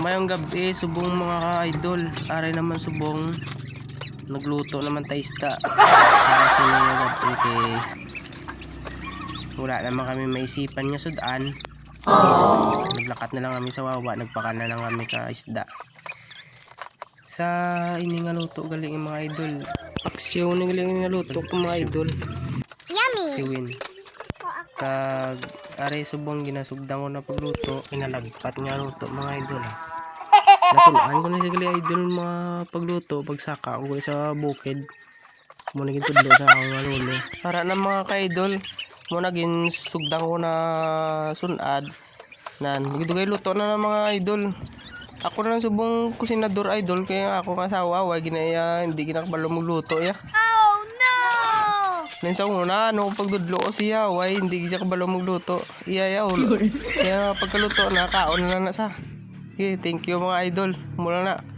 Mayong gabi, subong mga ka-idol. Aray naman subong. Nagluto naman tayo isda. Kasi mga gabi kay wala naman kami maisipan nga sudan. Naglakat na lang kami sa wawa. Nagpaka na lang kami ka isda. Sa ini nga luto galing mga idol. Aksyon ni galing nga luto ko mga idol. Si Win. Kag aray subong ginasugdan ko na pagluto. Inalagpat nga luto mga idol. ah. Natulaan ko na sa gali idol mga pagluto. Pagsaka ko sa bukid. Muna gintudlo sa akong nga lulo. Para na mga ka-idol. Muna gin sugdan ko na sunad. Nan, magidugay luto na ng mga idol. Ako na lang subong kusinador idol kaya ako nga asawa wa ginaya hindi ginakabalo magluto ya. Then sa una, ano pagdudlo ko siya, why hindi siya kabalo magluto. Iya ya, ulo. Kaya pagkaluto na, kaon na na sa. Okay, thank you mga idol. Mula na.